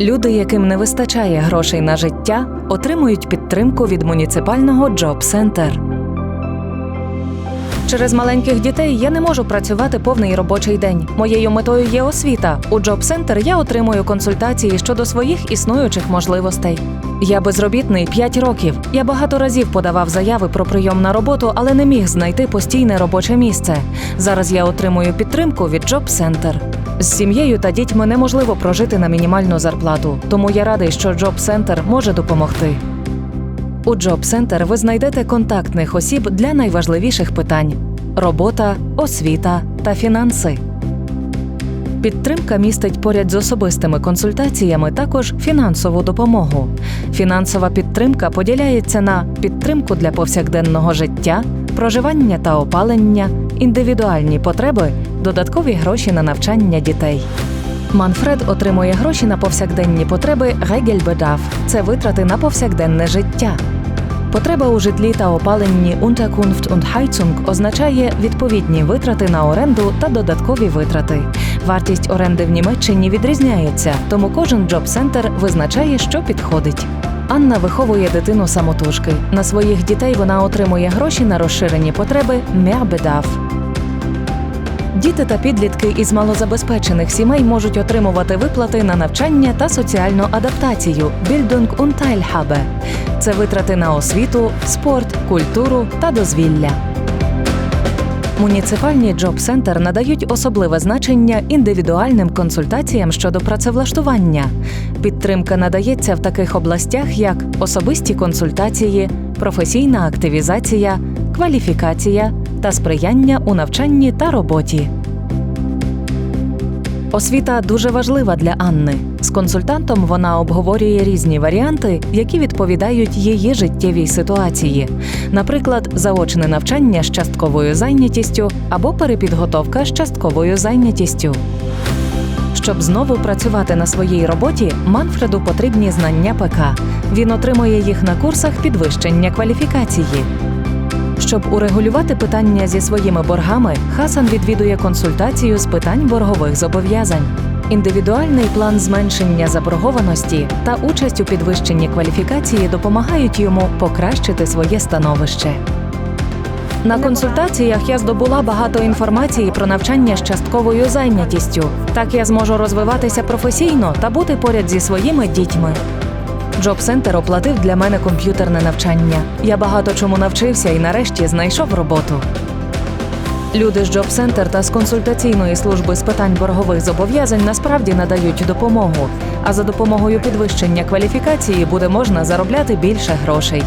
Люди, яким не вистачає грошей на життя, отримують підтримку від муніципального Job Center. Через маленьких дітей я не можу працювати повний робочий день. Моєю метою є освіта. У Job Center я отримую консультації щодо своїх існуючих можливостей. Я безробітний 5 років. Я багато разів подавав заяви про прийом на роботу, але не міг знайти постійне робоче місце. Зараз я отримую підтримку від Job Center. З сім'єю та дітьми неможливо прожити на мінімальну зарплату, тому я радий, що Job Center може допомогти. У Job Center ви знайдете контактних осіб для найважливіших питань: робота, освіта та фінанси. Підтримка містить поряд з особистими консультаціями також фінансову допомогу. Фінансова підтримка поділяється на підтримку для повсякденного життя, проживання та опалення, індивідуальні потреби, додаткові гроші на навчання дітей. Манфред отримує гроші на повсякденні потреби Regelbedarf – це витрати на повсякденне життя. Потреба у житлі та опаленні Unterkunft und Heizung означає відповідні витрати на оренду та додаткові витрати. Вартість оренди в Німеччині відрізняється, тому кожен джоб-центр визначає, що підходить. Анна виховує дитину самотужки. На своїх дітей вона отримує гроші на розширені потреби Mehrbedarf. Діти та підлітки із малозабезпечених сімей можуть отримувати виплати на навчання та соціальну адаптацію Bildung und Teilhabe. Це витрати на освіту, спорт, культуру та дозвілля. Муніципальні джоб-центр надають особливе значення індивідуальним консультаціям щодо працевлаштування. Підтримка надається в таких областях, як особисті консультації, професійна активізація, кваліфікація та сприяння у навчанні та роботі. Освіта дуже важлива для Анни. З консультантом вона обговорює різні варіанти, які відповідають її життєвій ситуації, наприклад, заочне навчання з частковою зайнятістю або перепідготовка з частковою зайнятістю. Щоб знову працювати на своїй роботі, Манфреду потрібні знання ПК. Він отримує їх на курсах підвищення кваліфікації. Щоб урегулювати питання зі своїми боргами, Хасан відвідує консультацію з питань боргових зобов'язань. Індивідуальний план зменшення заборгованості та участь у підвищенні кваліфікації допомагають йому покращити своє становище. На консультаціях я здобула багато інформації про навчання з частковою зайнятістю. Так я зможу розвиватися професійно та бути поряд зі своїми дітьми. Джоб Сентер оплатив для мене комп'ютерне навчання. Я багато чому навчився і нарешті знайшов роботу. Люди з Джоб Сентер та з консультаційної служби з питань боргових зобов'язань насправді надають допомогу. А за допомогою підвищення кваліфікації буде можна заробляти більше грошей.